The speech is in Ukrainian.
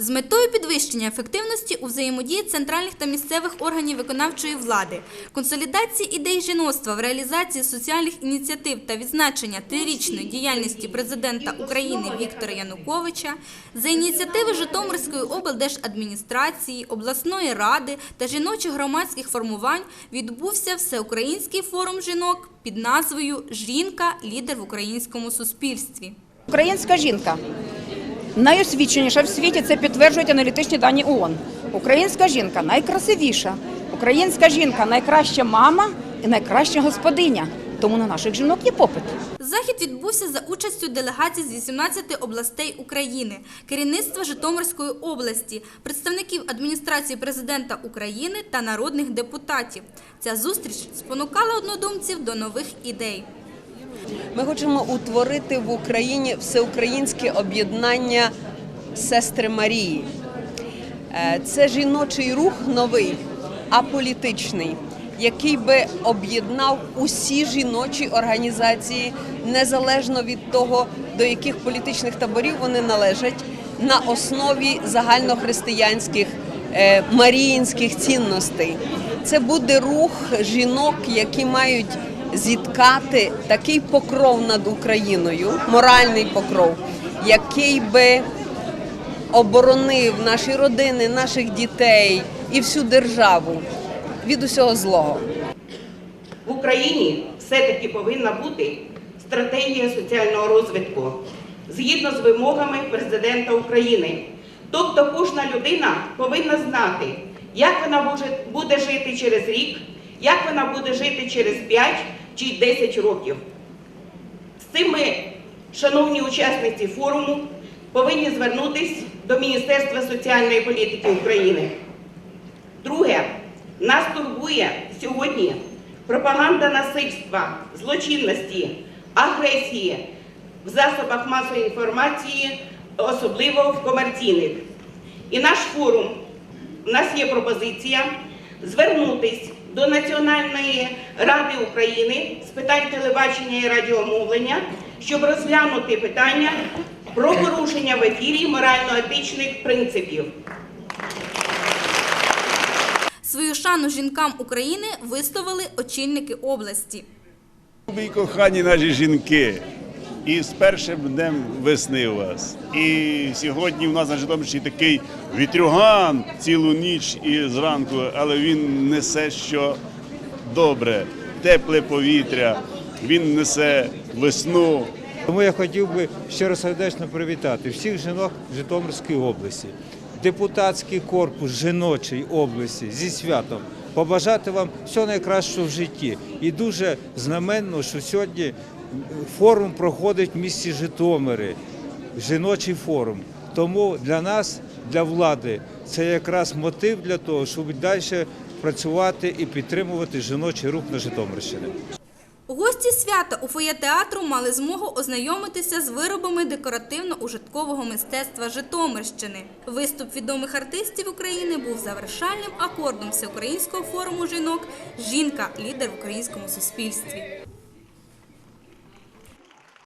З метою підвищення ефективності у взаємодії центральних та місцевих органів виконавчої влади, консолідації ідей жіноцтва в реалізації соціальних ініціатив та відзначення трирічної діяльності президента України Віктора Януковича, за ініціативи Житомирської облдержадміністрації, обласної ради та жіночих громадських формувань відбувся всеукраїнський форум жінок під назвою Жінка лідер в українському суспільстві. Українська жінка найосвіченіша в світі, це підтверджують аналітичні дані ООН. Українська жінка найкрасивіша. Українська жінка найкраща мама і найкраща господиня. Тому на наших жінок є попит. Захід відбувся за участю делегацій з 18 областей України, керівництва Житомирської області, представників адміністрації президента України та народних депутатів. Ця зустріч спонукала однодумців до нових ідей. Ми хочемо утворити в Україні всеукраїнське об'єднання сестри Марії. Е, Це жіночий рух новий, аполітичний, який би об'єднав усі жіночі організації незалежно від того, до яких політичних таборів вони належать, на основі загальнохристиянських е, маріїнських цінностей. Це буде рух жінок, які мають зіткати такий покров над Україною, моральний покров, який би оборонив наші родини, наших дітей і всю державу від усього злого. В Україні все-таки повинна бути стратегія соціального розвитку згідно з вимогами президента України. Тобто кожна людина повинна знати, як вона буде жити через рік, як вона буде жити через 5 чи 10 років. З цим ми, шановні учасниці форуму, повинні звернутися до Міністерства соціальної політики України. Друге, нас турбує сьогодні пропаганда насильства, злочинності, агресії в засобах масової інформації, особливо в комерційних. І наш форум, у нас є пропозиція звернутись до Національної ради України з питань телебачення і радіомовлення, щоб розглянути питання про порушення в ефірі морально-етичних принципів. Свою шану жінкам України висловили очільники області. Любі кохані наші жінки, і з першим днем весни у вас. І сьогодні у нас на Житомирщині такий вітрюган цілу ніч і зранку, але він несе що добре, тепле повітря, він несе весну. Тому я хотів би щиро сердечно привітати всіх жінок Житомирської області, депутатський корпус жіночої області зі святом. Побажати вам всього найкращого в житті. І дуже знаменно, що сьогодні форум проходить в місті Житомири, жіночий форум. Тому для нас, для влади, це якраз мотив для того, щоб далі працювати і підтримувати жіночий рух на Житомирщині. Гості свята у фоє театру мали змогу ознайомитися з виробами декоративно-ужиткового мистецтва Житомирщини. Виступ відомих артистів України був завершальним акордом всеукраїнського форуму жінок Жінка лідер в українському суспільстві.